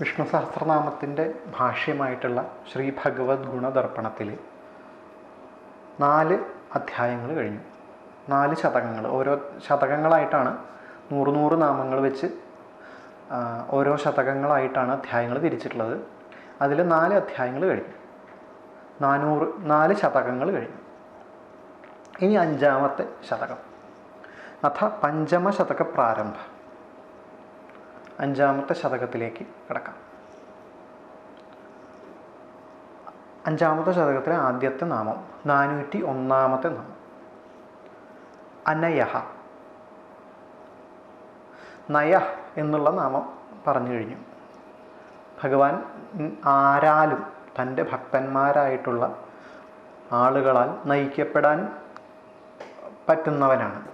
വിഷ്ണു സഹസ്രനാമത്തിന്റെ ഭാഷ്യമായിട്ടുള്ള ശ്രീ ഭഗവത് ഗുണദർപ്പണത്തിൽ നാല് അധ്യായങ്ങൾ കഴിഞ്ഞു. നാല് ശതകങ്ങൾ. ഓരോ ശതകങ്ങളായിട്ടാണ് നൂറ് നൂറ് നാമങ്ങൾ വെച്ച് ഓരോ ശതകങ്ങളായിട്ടാണ് അധ്യായങ്ങൾ തിരിച്ചിട്ടുള്ളത്. അതിൽ നാല് അധ്യായങ്ങൾ കഴിഞ്ഞു. നാനൂറ് നാല് ശതകങ്ങൾ കഴിഞ്ഞു. ഇനി അഞ്ചാമത്തെ ശതകം. അഥ പഞ്ചമ ശതക പ്രാരംഭ അഞ്ചാമത്തെ ശതകത്തിലേക്ക് കിടക്കാം. അഞ്ചാമത്തെ ശതകത്തിലെ ആദ്യത്തെ നാമം നാനൂറ്റി ഒന്നാമത്തെ നാമം. അനയഹ. നയ എന്നുള്ള നാമം പറഞ്ഞു കഴിഞ്ഞു. ഭഗവാൻ ആരാലും തന്റെ ഭക്തന്മാരായിട്ടുള്ള ആളുകളാൽ നയിക്കപ്പെടാൻ പറ്റുന്നവനാണ്.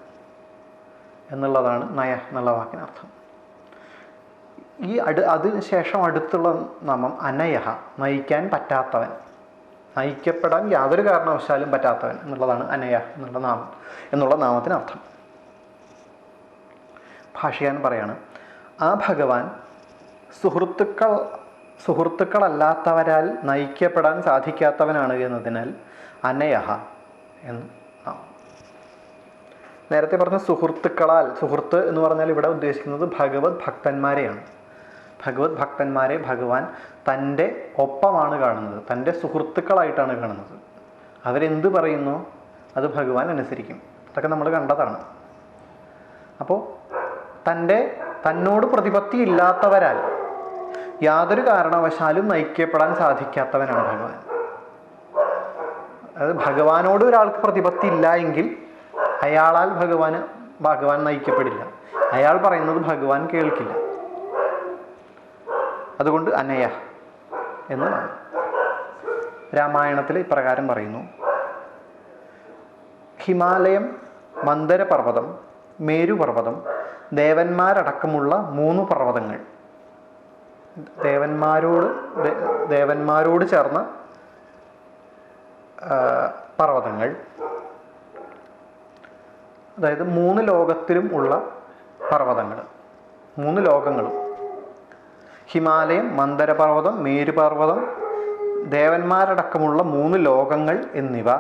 എന്നുള്ളതാണ് നയ എന്നുള്ള വാക്കിനർത്ഥം. ഈ അടു അതിന് ശേഷം അടുത്തുള്ള നാമം അനയഹ നയിക്കാൻ പറ്റാത്തവൻ. നയിക്കപ്പെടാൻ യാതൊരു കാരണവശാലും പറ്റാത്തവൻ എന്നുള്ളതാണ് അനയ എന്നുള്ള നാമം എന്നുള്ള നാമത്തിനർത്ഥം. ഭാഷയാൻ പറയാണ് ആ ഭഗവാൻ സുഹൃത്തുക്കൾ സുഹൃത്തുക്കളല്ലാത്തവരാൽ നയിക്കപ്പെടാൻ സാധിക്കാത്തവനാണ് എന്നതിനാൽ അനയഹ എന്ന് നേരത്തെ പറഞ്ഞ സുഹൃത്തുക്കളാൽ സുഹൃത്ത് എന്ന് പറഞ്ഞാൽ ഇവിടെ ഉദ്ദേശിക്കുന്നത് ഭഗവത് ഭക്തന്മാരെയാണ്. ഭഗവത് ഭക്തന്മാരെ ഭഗവാൻ തന്റെ ഒപ്പമാണ് കാണുന്നത് തന്റെ സുഹൃത്തുക്കളായിട്ടാണ് കാണുന്നത്. അവരെന്ത് പറയുന്നു? അത് ഭഗവാൻ അനുസരിക്കും. അതൊക്കെ നമ്മൾ കണ്ടതാണ്. അപ്പോൾ തന്റെ തന്നോട് പ്രതിപത്തി ഇല്ലാത്തവരാൽ യാതൊരു കാരണവശാലും നയിക്കപ്പെടാൻ സാധിക്കാത്തവനാണ് ഭഗവാൻ. അതായത് ഭഗവാനോട് ഒരാൾക്ക് പ്രതിപത്തി ഇല്ല എങ്കിൽ അയാളാൽ ഭഗവാന് ഭഗവാൻ നയിക്കപ്പെടില്ല. അയാൾ പറയുന്നത് ഭഗവാൻ കേൾക്കില്ല. അതുകൊണ്ട് അനയ എന്ന്. രാമായണത്തിൽ ഇപ്രകാരം പറയുന്നു. ഹിമാലയം മന്ദരപർവതം മേരുപർവതം ദേവന്മാരടക്കമുള്ള മൂന്ന് പർവതങ്ങൾ. ദേവന്മാരോട് ദേവന്മാരോട് ചേർന്ന പർവതങ്ങൾ. അതായത് മൂന്ന് ലോകത്തിലും ഉള്ള പർവതങ്ങൾ. മൂന്ന് ലോകങ്ങളും. ഹിമാലയം മന്ദരപർവതം മേരുപർവതം ദേവന്മാരടക്കമുള്ള മൂന്ന് ലോകങ്ങൾ എന്നിവ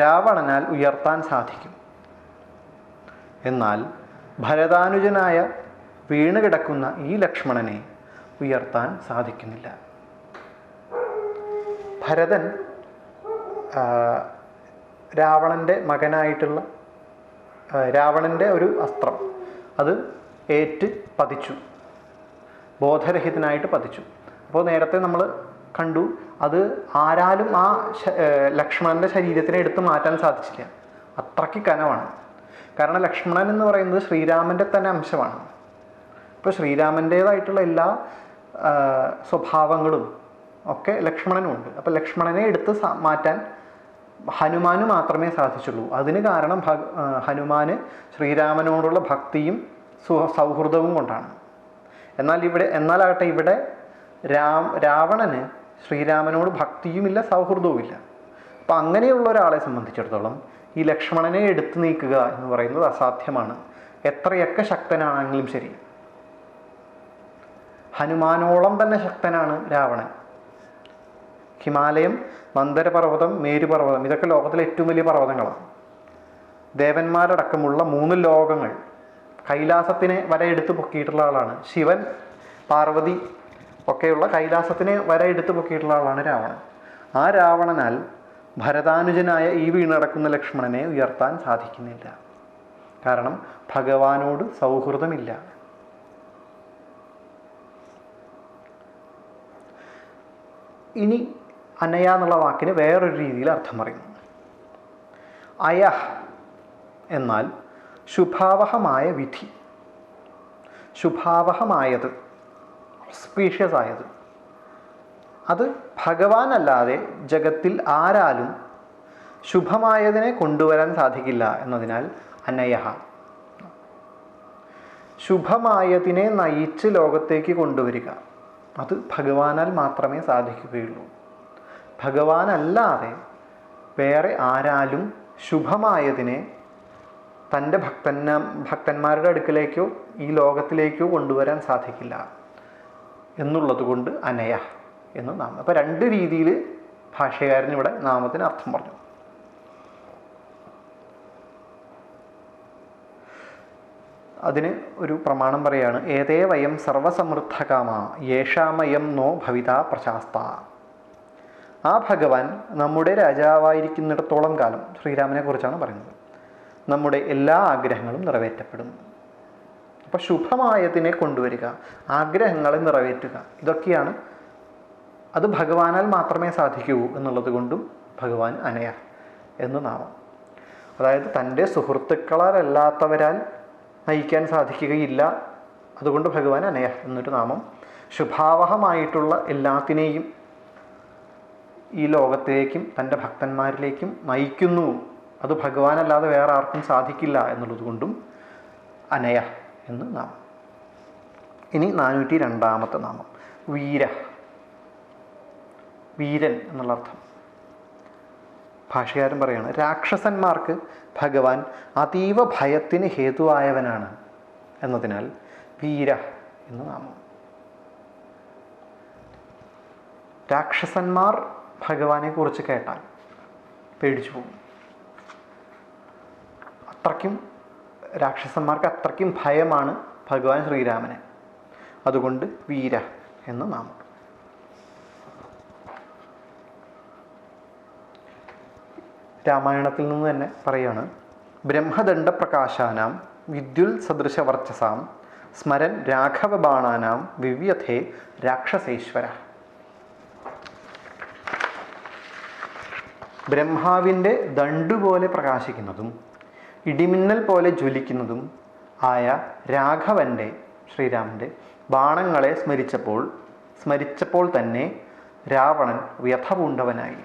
രാവണനാൽ ഉയർത്താൻ സാധിക്കും. എന്നാൽ ഭരതാനുജനായ വീണുകിടക്കുന്ന ഈ ലക്ഷ്മണനെ ഉയർത്താൻ സാധിക്കുന്നില്ല. ഭരതൻ രാവണന്റെ മകനായിട്ടുള്ള രാവണന്റെ ഒരു അസ്ത്രം അത് ഏറ്റ് പതിച്ചു ബോധരഹിതനായിട്ട് പതിച്ചു. അപ്പോൾ നേരത്തെ നമ്മൾ കണ്ടു അത് ആരാലും ആ ലക്ഷ്മണന്റെ ശരീരത്തിനെ എടുത്തു മാറ്റാൻ സാധിച്ചില്ല. അത്രയ്ക്ക് കനമാണ്. കാരണം ലക്ഷ്മണൻ എന്ന് പറയുന്നത് ശ്രീരാമന്റെ തന്നെ അംശമാണ്. ഇപ്പോൾ ശ്രീരാമന്റേതായിട്ടുള്ള എല്ലാ സ്വഭാവങ്ങളും ഒക്കെ ലക്ഷ്മണനുമുണ്ട് അപ്പോൾ ലക്ഷ്മണനെ എടുത്ത് മാറ്റാൻ ഹനുമാന് മാത്രമേ സാധിച്ചുള്ളൂ. അതിന് കാരണം ഭ ഹനുമാന് ശ്രീരാമനോടുള്ള ഭക്തിയും സുഹ സൗഹൃദവും കൊണ്ടാണ്. എന്നാൽ ഇവിടെ എന്നാലാകട്ടെ ഇവിടെ രാം രാവണന് ശ്രീരാമനോട് ഭക്തിയുമില്ല സൗഹൃദവുമില്ല. അപ്പം അങ്ങനെയുള്ള ഒരാളെ സംബന്ധിച്ചിടത്തോളം ഈ ലക്ഷ്മണനെ എടുത്തു നീക്കുക എന്ന് പറയുന്നത് അസാധ്യമാണ്. എത്രയൊക്കെ ശക്തനാണെങ്കിലും ശരി. ഹനുമാനോളം തന്നെ ശക്തനാണ് രാവണൻ. ഹിമാലയം മന്ദരപർവതം മേരുപർവതം ഇതൊക്കെ ലോകത്തിലെ ഏറ്റവും വലിയ പർവതങ്ങളാണ്. ദേവന്മാരടക്കമുള്ള മൂന്ന് ലോകങ്ങൾ കൈലാസത്തിനെ വരെ എടുത്തു പൊക്കിയിട്ടുള്ള ആളാണ് ശിവൻ പാർവതി ഒക്കെയുള്ള കൈലാസത്തിനെ വരെ എടുത്തു പൊക്കിയിട്ടുള്ള ആളാണ് രാവണൻ. ആ രാവണനാൽ ഭരതാനുജനായ ഈ വീണടക്കുന്ന ലക്ഷ്മണനെ ഉയർത്താൻ സാധിക്കുന്നില്ല. കാരണം ഭഗവാനോട് സൗഹൃദമില്ല. ഇനി അനയ എന്നുള്ള വാക്കിന് വേറൊരു രീതിയിൽ അർത്ഥം പറയുന്നു. അയ എന്നാൽ ശുഭാവഹമായ വിധി. ശുഭാവഹമായത് സ്പീഷ്യസ് ആയത് അത് ഭഗവാനല്ലാതെ ജഗത്തിൽ ആരാലും ശുഭമായതിനെ കൊണ്ടുവരാൻ സാധിക്കില്ല എന്നതിനാൽ അനയഹ. ശുഭമായതിനെ നയിച്ച് ലോകത്തേക്ക് കൊണ്ടുവരിക അത് ഭഗവാനാൽ മാത്രമേ സാധിക്കുകയുള്ളൂ. ഭഗവാനല്ലാതെ വേറെ ആരാലും ശുഭമായതിനെ തന്റെ ഭക്തന്മാ ഭക്തന്മാരുടെ അടുക്കലേക്കോ ഈ ലോകത്തിലേക്കോ കൊണ്ടുവരാൻ സാധിക്കില്ല എന്നുള്ളത് കൊണ്ട് അനയ എന്ന് നാമം. അപ്പോൾ രണ്ട് രീതിയിൽ ഭാഷകാരൻ ഇവിടെ നാമത്തിന് അർത്ഥം പറഞ്ഞു. അതിന് ഒരു പ്രമാണം പറയാണ് ഏതേ വയം സർവസമൃദ്ധകാമ യേഷാമയം നോ ഭവിത പ്രശാസ്ത. ആ ഭഗവാൻ നമ്മുടെ രാജാവായിരിക്കുന്നിടത്തോളം കാലം ശ്രീരാമനെ കുറിച്ചാണ് പറയുന്നത്. നമ്മുടെ എല്ലാ ആഗ്രഹങ്ങളും നിറവേറ്റപ്പെടും. അപ്പോൾ ശുഭമായതിനെ കൊണ്ടുവരിക ആഗ്രഹങ്ങളെ നിറവേറ്റുക ഇതൊക്കെയാണ് അത് ഭഗവാനാൽ മാത്രമേ സാധിക്കൂ എന്നുള്ളത് കൊണ്ടും ഭഗവാൻ അനയ എന്ന് നാമം. അതായത് തന്റെ സുഹൃത്തുക്കളല്ലാത്തവരാൽ നയിക്കാൻ സാധിക്കുകയില്ല അതുകൊണ്ട് ഭഗവാൻ അനയ എന്നൊരു നാമം. ശുഭാവഹമായിട്ടുള്ള എല്ലാത്തിനെയും ഈ ലോകത്തിലേക്കും തന്റെ ഭക്തന്മാരിലേക്കും നയിക്കുന്നു അത് ഭഗവാനല്ലാതെ വേറെ ആർക്കും സാധിക്കില്ല എന്നുള്ളത് കൊണ്ടും അനയ എന്ന് നാമം. ഇനി നാനൂറ്റി രണ്ടാമത്തെ നാമം. വീര. വീരൻ എന്നുള്ള അർത്ഥം. ഭാഷകാരൻ പറയാണ് രാക്ഷസന്മാർക്ക് ഭഗവാൻ അതീവ ഭയത്തിന് ഹേതുവായവനാണ് എന്നതിനാൽ വീര എന്ന് നാമം. രാക്ഷസന്മാർ ഭഗവാനെ കുറിച്ച് കേട്ടാൽ പേടിച്ചു പോകും. അത്രയ്ക്കും രാക്ഷസന്മാർക്ക് അത്രയ്ക്കും ഭയമാണ് ഭഗവാൻ ശ്രീരാമനെ. അതുകൊണ്ട് വീര എന്ന് നാമം. രാമായണത്തിൽ നിന്ന് തന്നെ പറയാണ് ബ്രഹ്മദണ്ഡ പ്രകാശാനാം വിദ്യുൽ സദൃശ വർച്ചസാം സ്മരൻ രാഘവ ബാണാനാം വിവ്യഥേ രാക്ഷസേശ്വര. ബ്രഹ്മാവിന്റെ ദണ്ടുപോലെ പ്രകാശിക്കുന്നതും ഇടിമിന്നൽ പോലെ ജ്വലിക്കുന്നതും ആയ രാഘവന്റെ ശ്രീരാമന്റെ ബാണങ്ങളെ സ്മരിച്ചപ്പോൾ സ്മരിച്ചപ്പോൾ തന്നെ രാവണൻ വ്യഥപൂണ്ടവനായി.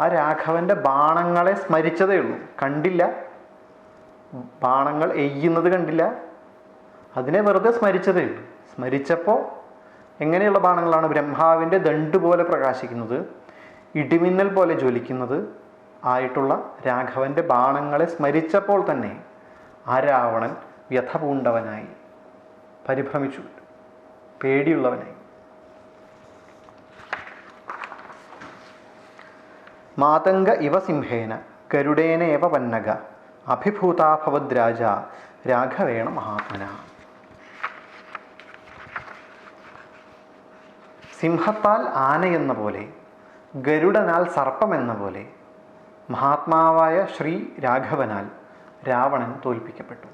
ആ രാഘവന്റെ ബാണങ്ങളെ സ്മരിച്ചതേ ഉള്ളൂ. കണ്ടില്ല. ബാണങ്ങൾ എയ്യുന്നത് കണ്ടില്ല. അതിനെ വെറുതെ സ്മരിച്ചതേ ഉള്ളൂ. സ്മരിച്ചപ്പോൾ എങ്ങനെയുള്ള ബാണങ്ങളാണ് ബ്രഹ്മാവിന്റെ ദണ്ട് പോലെ പ്രകാശിക്കുന്നത്? ഇടിമിന്നൽ പോലെ ജ്വലിക്കുന്നത്? ആയിട്ടുള്ള രാഘവന്റെ ബാണങ്ങളെ സ്മരിച്ചപ്പോൾ തന്നെ ആ രാവണൻ വ്യഥപൂണ്ടവനായി. പരിഭ്രമിച്ചു. പേടിയുള്ളവനായി. മാതംഗ ഇവ സിംഹേന ഗരുഡേനേവ പന്നഗ അഭിഭൂതാഭവദ്രാജ രാഘവേണ മഹാത്മന. സിംഹത്താൽ ആനയെന്ന പോലെ ഗരുഡനാൽ സർപ്പമെന്ന പോലെ മഹാത്മാവായ ശ്രീ രാഘവനാൽ രാവണൻ തോൽപ്പിക്കപ്പെട്ടു.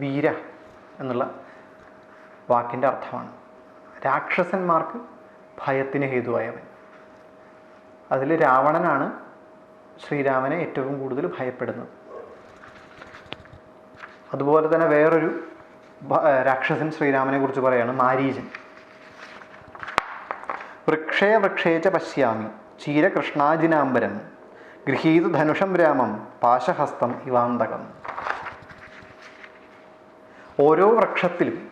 വീര എന്നുള്ള വാക്കിന്റെ അർത്ഥമാണ്. രാക്ഷസന്മാർക്ക് ഭയത്തിന് ഹേതുവായവൻ. അതിൽ രാവണനാണ് ശ്രീരാമനെ ഏറ്റവും കൂടുതൽ ഭയപ്പെടുന്നത്. അതുപോലെ തന്നെ വേറൊരു രാക്ഷസൻ ശ്രീരാമനെ കുറിച്ച് പറയാണ് മാരീചൻ വൃക്ഷേ വൃക്ഷേച്ച പശ്യാമി. ചീരകൃഷ്ണാജിനാംബരം ഗൃഹീത ധനുഷം രാമം പാശഹസ്തം ഇവാന്തകം. ഓരോ വൃക്ഷത്തിലും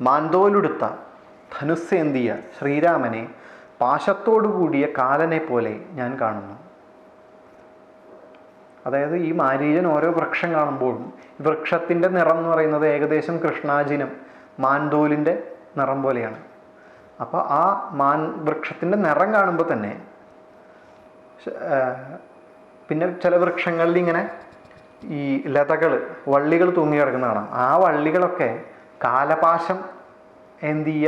മാന്തോലുടുത്ത ധനുസ്സേന്തിയ ശ്രീരാമനെ പാശത്തോടുകൂടിയ കാലനെ പോലെ ഞാൻ കാണുന്നു. അതായത് ഈ മാരീജൻ ഓരോ വൃക്ഷം കാണുമ്പോഴും വൃക്ഷത്തിന്റെ നിറം എന്ന് പറയുന്നത് ഏകദേശം കൃഷ്ണാജിനം മാന്തോലിന്റെ നിറം പോലെയാണ്. അപ്പോൾ ആ മാൻ വൃക്ഷത്തിന്റെ നിറം കാണുമ്പോൾ തന്നെ പിന്നെ ചില വൃക്ഷങ്ങളിൽ ഇങ്ങനെ ഈ ലതകൾ വള്ളികൾ തൂങ്ങി കിടക്കുന്ന കാണാം. ആ വള്ളികളൊക്കെ കാലപാശം എന്തിയ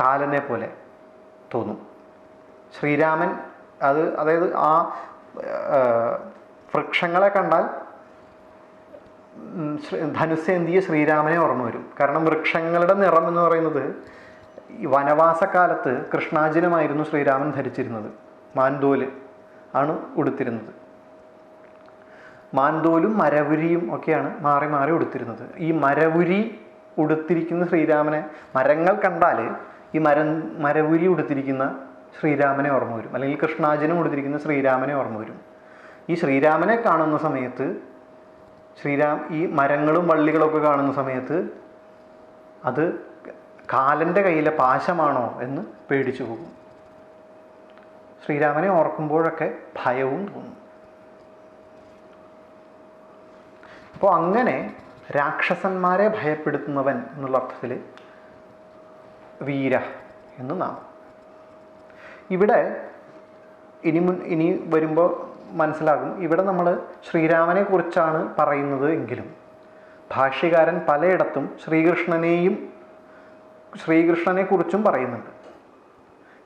കാലനെ പോലെ തോന്നും. ശ്രീരാമൻ അത് അതായത് ആ വൃക്ഷങ്ങളെ കണ്ടാൽ ധനുസ് എന്തിയ ശ്രീരാമനെ ഓർമ്മ വരും. കാരണം വൃക്ഷങ്ങളുടെ നിറം എന്ന് പറയുന്നത് വനവാസക്കാലത്ത് കൃഷ്ണാജിനമായിരുന്നു ശ്രീരാമൻ ധരിച്ചിരുന്നത്. മാൻതോൽ ആണ് ഉടുത്തിരുന്നത്. മാൻതോലും മരവുരിയും ഒക്കെയാണ് മാറി മാറി ഉടുത്തിരുന്നത്. ഈ മരവുരി ഉടുത്തിരിക്കുന്ന ശ്രീരാമനെ മരങ്ങൾ കണ്ടാൽ ഈ മര മരവുരി ഉടുത്തിരിക്കുന്ന ശ്രീരാമനെ ഓർമ്മ വരും. അല്ലെങ്കിൽ കൃഷ്ണാജിനം ഉടുത്തിരിക്കുന്ന ശ്രീരാമനെ ഓർമ്മ വരും. ഈ ശ്രീരാമനെ കാണുന്ന സമയത്ത് ശ്രീരാം ഈ മരങ്ങളും വള്ളികളൊക്കെ കാണുന്ന സമയത്ത് അത് കാലന്റെ കയ്യിലെ പാശമാണോ എന്ന് പേടിച്ചു പോകും. ശ്രീരാമനെ ഓർക്കുമ്പോഴൊക്കെ ഭയവും തോന്നും. അപ്പോൾ അങ്ങനെ രാക്ഷസന്മാരെ ഭയപ്പെടുത്തുന്നവൻ എന്നുള്ള അർത്ഥത്തിൽ വീര എന്ന് നാം ഇവിടെ ഇനി മുൻ ഇനി വരുമ്പോൾ മനസ്സിലാകും. ഇവിടെ നമ്മൾ ശ്രീരാമനെ കുറിച്ചാണ് പറയുന്നത് എങ്കിലും ഭാഷ്യകാരൻ പലയിടത്തും ശ്രീകൃഷ്ണനെയും ശ്രീകൃഷ്ണനെ കുറിച്ചും പറയുന്നുണ്ട്.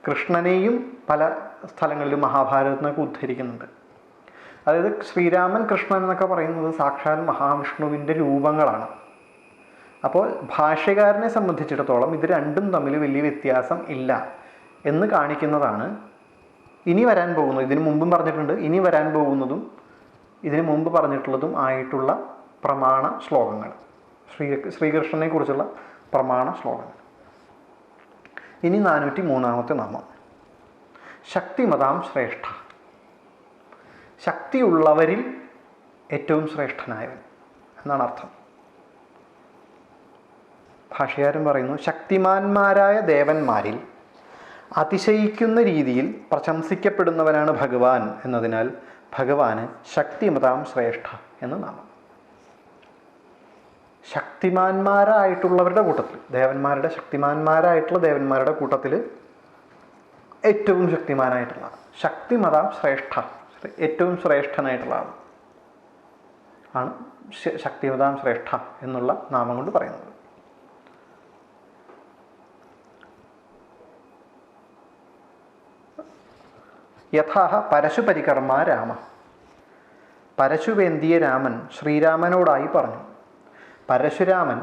കൃഷ്ണനെയും പല സ്ഥലങ്ങളിലും മഹാഭാരതത്തിനൊക്കെ ഉദ്ധരിക്കുന്നുണ്ട്. അതായത് ശ്രീരാമൻ കൃഷ്ണൻ എന്നൊക്കെ പറയുന്നത് സാക്ഷാൽ മഹാവിഷ്ണുവിന്റെ രൂപങ്ങളാണ്. അപ്പോൾ ഭാഷ്യകാരനെ സംബന്ധിച്ചിടത്തോളം ഇത് രണ്ടും തമ്മിൽ വലിയ വ്യത്യാസം ഇല്ല എന്ന് കാണിക്കുന്നതാണ് ഇനി വരാൻ പോകുന്നത്. ഇതിനു മുമ്പും പറഞ്ഞിട്ടുണ്ട് ഇനി വരാൻ പോകുന്നതും ഇതിനു മുമ്പ് പറഞ്ഞിട്ടുള്ളതും ആയിട്ടുള്ള പ്രമാണ ശ്ലോകങ്ങൾ. ശ്രീ ശ്രീകൃഷ്ണനെ കുറിച്ചുള്ള പ്രമാണ ശ്ലോകങ്ങൾ. ഇനി നാനൂറ്റി മൂന്നാമത്തെ നാമം. ശക്തിമതാം ശ്രേഷ്ഠ. ശക്തിയുള്ളവരിൽ ഏറ്റവും ശ്രേഷ്ഠനായവൻ എന്നാണ് അർത്ഥം. ഭാഷകാരൻ പറയുന്നു ശക്തിമാന്മാരായ ദേവന്മാരിൽ അതിശയിക്കുന്ന രീതിയിൽ പ്രശംസിക്കപ്പെടുന്നവനാണ് ഭഗവാൻ എന്നതിനാൽ ഭഗവാന് ശക്തിമതാം ശ്രേഷ്ഠ എന്ന് നാമം. ശക്തിമാന്മാരായിട്ടുള്ളവരുടെ കൂട്ടത്തിൽ ദേവന്മാരുടെ ശക്തിമാന്മാരായിട്ടുള്ള ദേവന്മാരുടെ കൂട്ടത്തിൽ ഏറ്റവും ശക്തിമാനായിട്ടുള്ള ശക്തിമതാം ശ്രേഷ്ഠ ഏറ്റവും ശ്രേഷ്ഠനായിട്ടുള്ള ആൾ ആണ് ശക്തിമതാം ശ്രേഷ്ഠ എന്നുള്ള നാമം കൊണ്ട് പറയുന്നത്. യഥാഹ പരശുപരികർമ്മ രാമ. പരശുവേന്തിയ രാമൻ ശ്രീരാമനോടായി പറഞ്ഞു പരശുരാമൻ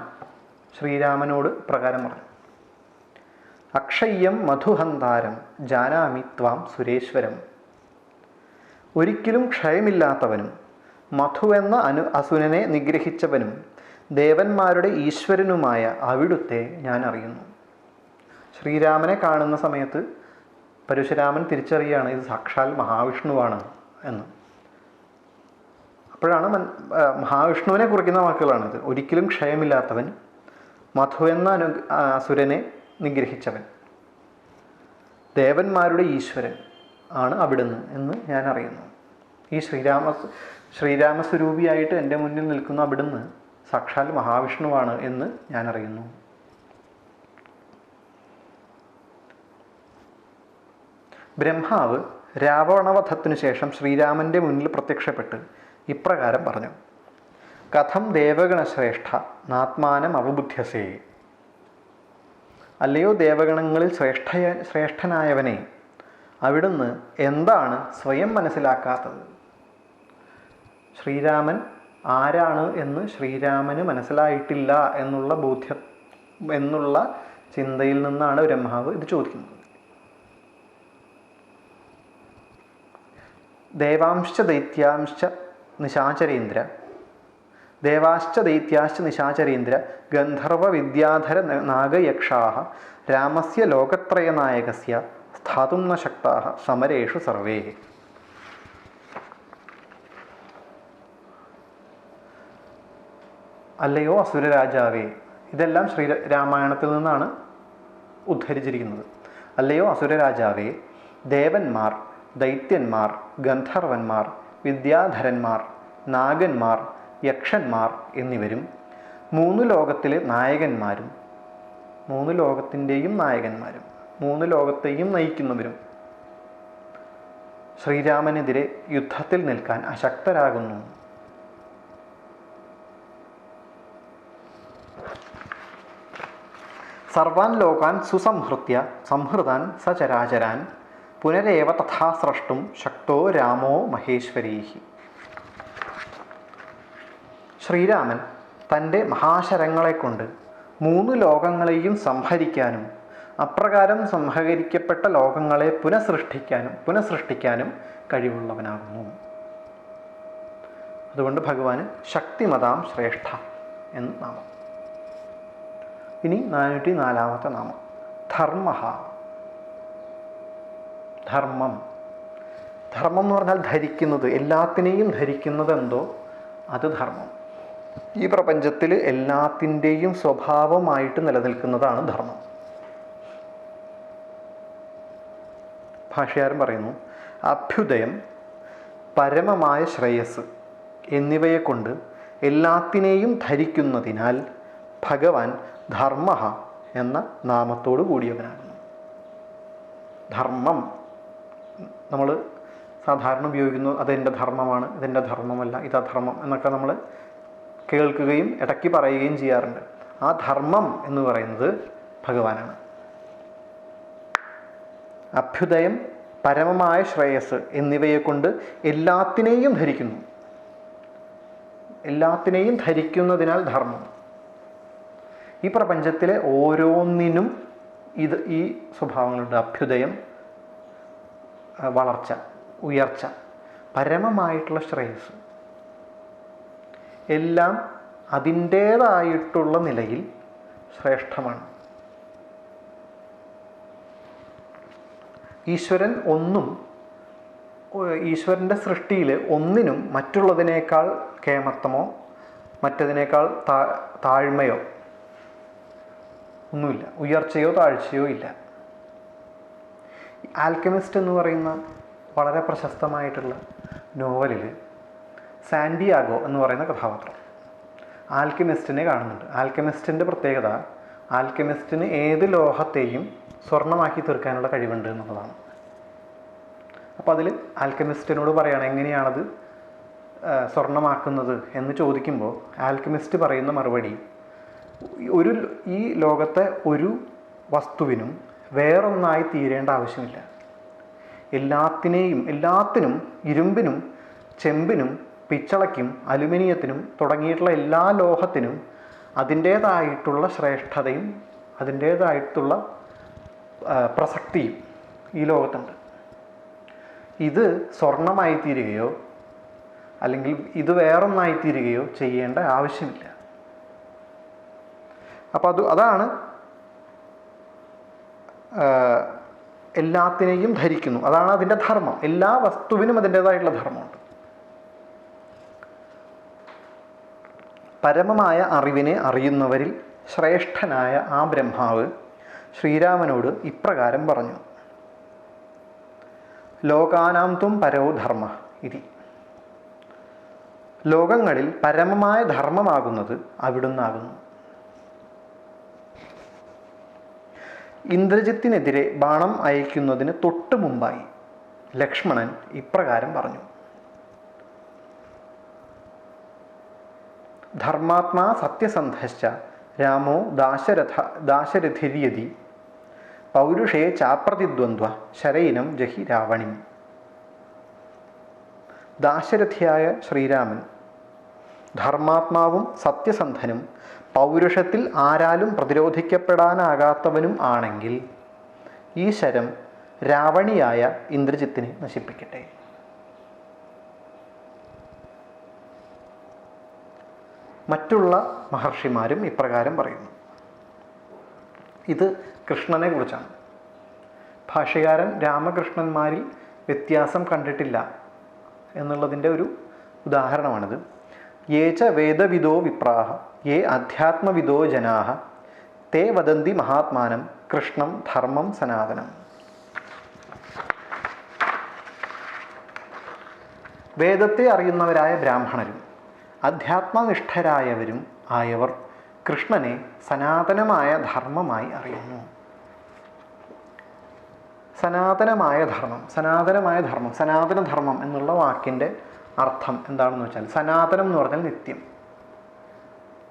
ശ്രീരാമനോട് പ്രകാരം പറഞ്ഞു. അക്ഷയ്യം മധുഹന്താരം ജാനാമി ത്വാം സുരേശ്വരം. ഒരിക്കലും ക്ഷയമില്ലാത്തവനും മധു എന്ന അനു അസുരനെ നിഗ്രഹിച്ചവനും ദേവന്മാരുടെ ഈശ്വരനുമായ അവിടുത്തെ ഞാൻ അറിയുന്നു. ശ്രീരാമനെ കാണുന്ന സമയത്ത് പരശുരാമൻ തിരിച്ചറിയുകയാണ് ഇത് സാക്ഷാൽ മഹാവിഷ്ണുവാണ് എന്ന്. അപ്പോഴാണ് മൻ മഹാവിഷ്ണുവിനെ കുറിക്കുന്ന വാക്കുകളാണിത്. ഒരിക്കലും ക്ഷയമില്ലാത്തവൻ മധു എന്ന അനു അസുരനെ നിഗ്രഹിച്ചവൻ ദേവന്മാരുടെ ഈശ്വരൻ ആണ് അവിടുന്ന് എന്ന് ഞാൻ അറിയുന്നു. ഈ ശ്രീരാമ ശ്രീരാമസ്വരൂപിയായിട്ട് എന്റെ മുന്നിൽ നിൽക്കുന്ന അവിടുന്ന് സാക്ഷാൽ മഹാവിഷ്ണുവാണ് എന്ന് ഞാൻ അറിയുന്നു. ബ്രഹ്മാവ് രാവണവധത്തിനു ശേഷം ശ്രീരാമന്റെ മുന്നിൽ പ്രത്യക്ഷപ്പെട്ട് ഇപ്രകാരം പറഞ്ഞു. കഥം ദേവഗണശ്രേഷ്ഠ നാത്മാനം അവബുദ്ധ്യസേ. അല്ലയോ ദേവഗണങ്ങളിൽ ശ്രേഷ്ഠ ശ്രേഷ്ഠനായവനെ അവിടുന്ന് എന്താണ് സ്വയം മനസ്സിലാക്കാത്തത്? ശ്രീരാമൻ ആരാണ് എന്ന് ശ്രീരാമന് മനസ്സിലായിട്ടില്ല എന്നുള്ള ബോധ്യ എന്നുള്ള ചിന്തയിൽ നിന്നാണ് ബ്രഹ്മാവ് ഇത് ചോദിക്കുന്നത്. ദേവാംശ ദൈത്യാംശ നിശാചരേന്ദ്ര. ദേവാശ്ച ദൈത്യാശ്ച നിശാചരേന്ദ്ര ഗന്ധർവ വിദ്യാധര നാഗയക്ഷാ രാമസ്യ ലോകത്രയനായകസ്യ സ്ഥാതും ന ശക്താഹ സമരേഷു സർവേ. അല്ലയോ അസുരരാജാവേ ഇതെല്ലാം ശ്രീ രാമായണത്തിൽ നിന്നാണ് ഉദ്ധരിച്ചിരിക്കുന്നത്. അല്ലയോ അസുരരാജാവേ ദേവന്മാർ ദൈത്യന്മാർ ഗന്ധർവന്മാർ വിദ്യാധരന്മാർ നാഗന്മാർ യക്ഷന്മാർ എന്നിവരും മൂന്ന് ലോകത്തിലെ നായകന്മാരും മൂന്ന് ലോകത്തിന്റെയും നായകന്മാരും മൂന്ന് ലോകത്തെയും നയിക്കുന്നവരും ശ്രീരാമനെതിരെ യുദ്ധത്തിൽ നിൽക്കാൻ അശക്തരാകുന്നു. സർവാൻ ലോകാൻ സുസംഹൃത്യ സംഹൃതാൻ സചരാചരാൻ പുനരേവ തഥാ സ്രഷ്ടും ശക്തോ രാമോ മഹേശ്വരീഹി. ശ്രീരാമൻ തന്റെ മഹാശരങ്ങളെ കൊണ്ട് മൂന്ന് ലോകങ്ങളെയും സംഹരിക്കാനും അപ്രകാരം സംഹരിക്കപ്പെട്ട ലോകങ്ങളെ പുനഃസൃഷ്ടിക്കാനും പുനഃസൃഷ്ടിക്കാനും കഴിവുള്ളവനാകുന്നു. അതുകൊണ്ട് ഭഗവാന് ശക്തിമതാം ശ്രേഷ്ഠ എന്ന് നാമം. ഇനി നാനൂറ്റി നാലാമത്തെ നാമം ധർമ്മ ധർമ്മം. ധർമ്മം എന്ന് പറഞ്ഞാൽ ധരിക്കുന്നത് എല്ലാത്തിനെയും ധരിക്കുന്നത് എന്തോ? അത് ധർമ്മം. ഈ പ്രപഞ്ചത്തിൽ എല്ലാത്തിന്റെയും സ്വഭാവമായിട്ട് നിലനിൽക്കുന്നതാണ് ധർമ്മം. ഭാഷകാരൻ പറയുന്നു അഭ്യുദയം പരമമായ ശ്രേയസ് എന്നിവയെ കൊണ്ട് എല്ലാത്തിനെയും ധരിക്കുന്നതിനാൽ ഭഗവാൻ ധർമ്മ എന്ന നാമത്തോടു കൂടിയവനാകുന്നു. ധർമ്മം. നമ്മൾ സാധാരണ ഉപയോഗിക്കുന്നു അതെന്റെ ധർമ്മമാണ് ഇതെന്റെ ധർമ്മമല്ല ഇതാ ധർമ്മം എന്നൊക്കെ നമ്മൾ കേൾക്കുകയും ഇടയ്ക്ക് പറയുകയും ചെയ്യാറുണ്ട്. ആ ധർമ്മം എന്ന് പറയുന്നത് ഭഗവാനാണ്. അഭ്യുദയം പരമമായ ശ്രേയസ് എന്നിവയെ കൊണ്ട് എല്ലാത്തിനെയും ധരിക്കുന്നു. എല്ലാത്തിനെയും ധരിക്കുന്നതിനാൽ ധർമ്മം. ഈ പ്രപഞ്ചത്തിലെ ഓരോന്നിനും ഇത് ഈ സ്വഭാവങ്ങളുണ്ട്. അഭ്യുദയം വളർച്ച ഉയർച്ച പരമമായിട്ടുള്ള ശ്രേയസ്. എല്ലാം അതിന്റേതായിട്ടുള്ള നിലയിൽ ശ്രേഷ്ഠമാണ്. ഈശ്വരൻ ഒന്നും ഈശ്വരന്റെ സൃഷ്ടിയിൽ ഒന്നിനും മറ്റുള്ളതിനേക്കാൾ കേമത്വമോ മറ്റതിനേക്കാൾ താഴ്മയോ ഒന്നുമില്ല. ഉയർച്ചയോ താഴ്ചയോ ഇല്ല. ആൽക്കമിസ്റ്റ് എന്ന് പറയുന്ന വളരെ പ്രശസ്തമായിട്ടുള്ള നോവലിൽ സാൻഡിയാഗോ എന്ന് പറയുന്ന കഥാപാത്രം ആൽക്കമിസ്റ്റിനെ കാണുന്നുണ്ട്. ആൽക്കമിസ്റ്റിന്റെ പ്രത്യേകത ആൽക്കമിസ്റ്റിന് ഏത് ലോഹത്തെയും സ്വർണമാക്കി തീർക്കാനുള്ള കഴിവുണ്ട് എന്നുള്ളതാണ്. അപ്പോൾ അതിൽ ആൽക്കമിസ്റ്റിനോട് പറയണം എങ്ങനെയാണത് സ്വർണമാക്കുന്നത്? എന്ന് ചോദിക്കുമ്പോൾ ആൽക്കമിസ്റ്റ് പറയുന്ന മറുപടി ഒരു ഈ ലോകത്തെ ഒരു വസ്തുവിനും വേറൊന്നായി തീരേണ്ട ആവശ്യമില്ല. എല്ലാത്തിനെയും എല്ലാത്തിനും ഇരുമ്പിനും ചെമ്പിനും പിച്ചളയ്ക്കും അലുമിനിയത്തിനും തുടങ്ങിയിട്ടുള്ള എല്ലാ ലോഹത്തിനും അതിന്റേതായിട്ടുള്ള ശ്രേഷ്ഠതയും അതിന്റേതായിട്ടുള്ള പ്രസക്തിയും ഈ ലോകത്തുണ്ട്. ഇത് സ്വർണമായി തീരുകയോ അല്ലെങ്കിൽ ഇത് വേറൊന്നായി തീരുകയോ ചെയ്യേണ്ട ആവശ്യമില്ല. അപ്പോൾ അത് അതാണ് എല്ലാത്തിനെയും ധരിക്കുന്നു. അതാണ് അതിന്റെ ധർമ്മം. എല്ലാ വസ്തുവിനും അതിന്റേതായിട്ടുള്ള ധർമ്മമുണ്ട്. പരമമായ അറിവിനെ അറിയുന്നവരിൽ ശ്രേഷ്ഠനായ ആ ബ്രഹ്മാവ് ശ്രീരാമനോട് ഇപ്രകാരം പറഞ്ഞു. ലോകാനാം തും പരോ ധർമ്മ ഇതി. ലോകങ്ങളിൽ പരമമായ ധർമ്മമാകുന്നത് അവിടുന്നാകുന്നു. ഇന്ദ്രജിത്തിനെതിരെ ബാണം അയക്കുന്നതിന് തൊട്ടു മുമ്പായി ലക്ഷ്മണൻ ഇപ്രകാരം പറഞ്ഞു. ധർമാത്മാ സത്യസന്ധശ്ച രാമോ ദാശരഥ ദാശരഥിര്യതി പൗരുഷേ ചാപ്രതിദ്വന്ദ്വ ശരയിനം ജഹി രാവണി. ദാശരഥിയായ ശ്രീരാമൻ ധർമാത്മാവും സത്യസന്ധനും പൗരുഷത്തിൽ ആരാലും പ്രതിരോധിക്കപ്പെടാനാകാത്തവനും ആണെങ്കിൽ ഈ ശരം രാവണിയായ ഇന്ദ്രജിത്തിനെ നശിപ്പിക്കട്ടെ. മറ്റുള്ള മഹർഷിമാരും ഇപ്രകാരം പറയുന്നു. ഇത് കൃഷ്ണനെ കുറിച്ചാണ്. ഭാഷ്യകാരൻ രാമകൃഷ്ണന്മാരിൽ വ്യത്യാസം കണ്ടിട്ടില്ല എന്നുള്ളതിന്റെ ഒരു ഉദാഹരണമാണിത്. യേ ച വേദവിദോ വിപ്രാഹ യേ അധ്യാത്മവിദോ ജനാഹ തേ വദന്തി മഹാത്മാനം കൃഷ്ണം ധർമ്മം സനാതനം. വേദത്തെ അറിയുന്നവരായ ബ്രാഹ്മണരും അധ്യാത്മനിഷ്ഠരായവരും ആയവർ കൃഷ്ണനെ സനാതനമായ ധർമ്മമായി അറിയുന്നു. സനാതനമായ ധർമ്മം സനാതനമായ ധർമ്മം സനാതന ധർമ്മം എന്നുള്ള വാക്കിന്റെ അർത്ഥം എന്താണെന്ന് വെച്ചാൽ സനാതനം എന്ന് പറഞ്ഞാൽ നിത്യം.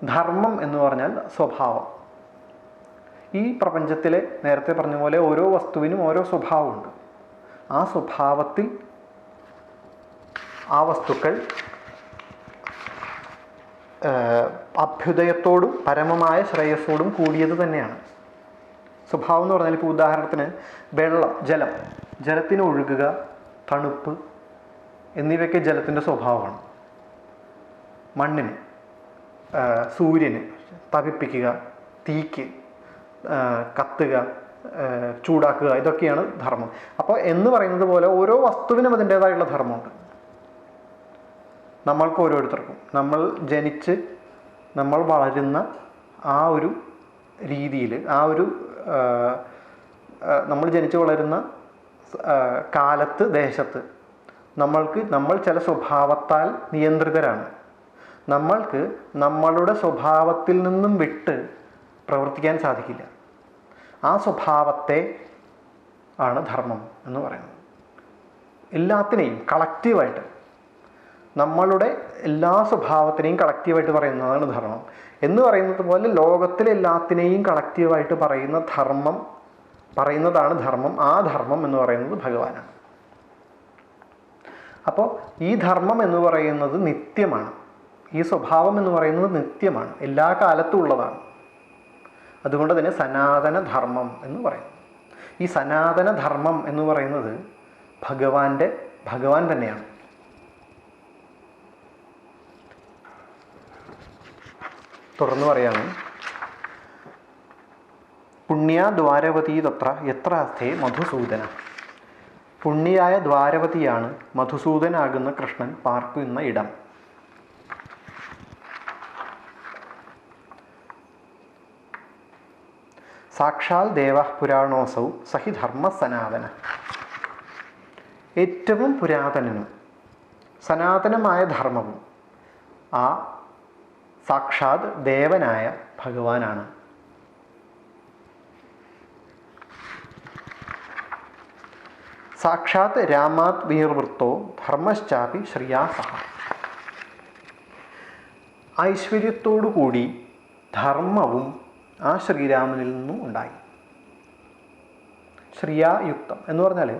ധർമ്മം എന്ന് പറഞ്ഞാൽ സ്വഭാവം. ഈ പ്രപഞ്ചത്തിലെ നേരത്തെ പറഞ്ഞ പോലെ ഓരോ വസ്തുവിനും ഓരോ സ്വഭാവമുണ്ട്. ആ സ്വഭാവത്തിൽ ആ വസ്തുക്കൾ അഭ്യുദയത്തോടും പരമമായ ശ്രേയസ്സോടും കൂടിയത് തന്നെയാണ്. സ്വഭാവം എന്ന് പറഞ്ഞാൽ ഇപ്പോൾ ഉദാഹരണത്തിന് വെള്ളം ജലം. ജലത്തിന് ഒഴുകുക തണുപ്പ് എന്നിവയൊക്കെ ജലത്തിന്റെ സ്വഭാവമാണ്. മണ്ണിന് സൂര്യന് തപിപ്പിക്കുക തീക്ക് കത്തുക ചൂടാക്കുക ഇതൊക്കെയാണ് ധർമ്മം. അപ്പോൾ എന്ന് പറയുന്നത് പോലെ ഓരോ വസ്തുവിനും അതിന്റേതായുള്ള ധർമ്മമുണ്ട്. നമ്മൾക്ക് ഓരോരുത്തർക്കും. നമ്മൾ ജനിച്ച് നമ്മൾ വളരുന്ന ആ ഒരു രീതിയിൽ ആ ഒരു നമ്മൾ ജനിച്ച് വളരുന്ന കാലത്ത് ദേശത്ത് നമ്മൾക്ക് നമ്മൾ ചില സ്വഭാവത്താൽ നിയന്ത്രിതരാണ്. നമ്മൾക്ക് നമ്മളുടെ സ്വഭാവത്തിൽ നിന്നും വിട്ട് പ്രവർത്തിക്കാൻ സാധിക്കില്ല. ആ സ്വഭാവത്തെ ആണ് ധർമ്മം എന്ന് പറയുന്നത്. എല്ലാത്തിനെയും കളക്റ്റീവായിട്ട് നമ്മളുടെ എല്ലാ സ്വഭാവത്തിനെയും കളക്റ്റീവായിട്ട് പറയുന്നതാണ് ധർമ്മം. എന്ന് പറയുന്നത് പോലെ ലോകത്തിലെ എല്ലാത്തിനെയും കളക്റ്റീവായിട്ട് പറയുന്ന ധർമ്മം പറയുന്നതാണ് ധർമ്മം ആ ധർമ്മം എന്ന് പറയുന്നത് ഭഗവാനാണ്. അപ്പോൾ ഈ ധർമ്മം എന്ന് പറയുന്നത് നിത്യമാണ്. ഈ സ്വഭാവം എന്ന് പറയുന്നത് നിത്യമാണ്. എല്ലാ കാലത്തും ഉള്ളതാണ്. അതുകൊണ്ട് തന്നെ സനാതന ധർമ്മം എന്ന് പറയുന്നു. ഈ സനാതന ധർമ്മം എന്ന് പറയുന്നത് ഭഗവാന്റെ ഭഗവാൻ തന്നെയാണ്. തുടർന്ന് പറയാണ്. പുണ്യ ദ്വാരവതി തത്ര എത്ര അസ്ഥേ മധുസൂദന. പുണ്യായ ദ്വാരവതിയാണ് മധുസൂദനാകുന്ന കൃഷ്ണൻ പാർക്കുന്ന ഇടം. സാക്ഷാൽ ദേവ പുരാണോസൗ സഹി ധർമ്മ സനാതന ഏറ്റവും പുരാതനനും സനാതനമായ ധർമ്മവും ആ സാക്ഷാത് ദേവനായ ഭഗവാനാണ്. സാക്ഷാത് രാമാത് വീർവൃത്തോ ധർമ്മശ്ചാപി ശ്രിയാ സഹ ഐശ്വര്യത്തോടു കൂടി ധർമ്മവും ആ ശ്രീരാമനിൽ നിന്നും ഉണ്ടായി. ശ്രിയായുക്തം എന്ന് പറഞ്ഞാൽ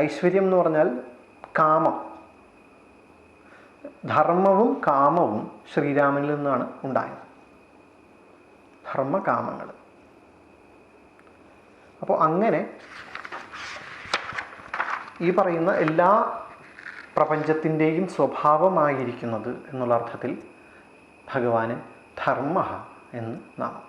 ഐശ്വര്യം എന്ന് പറഞ്ഞാൽ കാമം. ധർമ്മവും കാമവും ശ്രീരാമനിൽ നിന്നാണ് ഉണ്ടായത്. ധർമ്മകാമങ്ങൾ അപ്പോൾ അങ്ങനെ ഈ പറയുന്ന എല്ലാ പ്രപഞ്ചത്തിന്റെയും സ്വഭാവമായിരിക്കുന്നത് എന്നുള്ള അർത്ഥത്തിൽ ഭഗവാന് ധർമ്മ എന്ന് നാമം.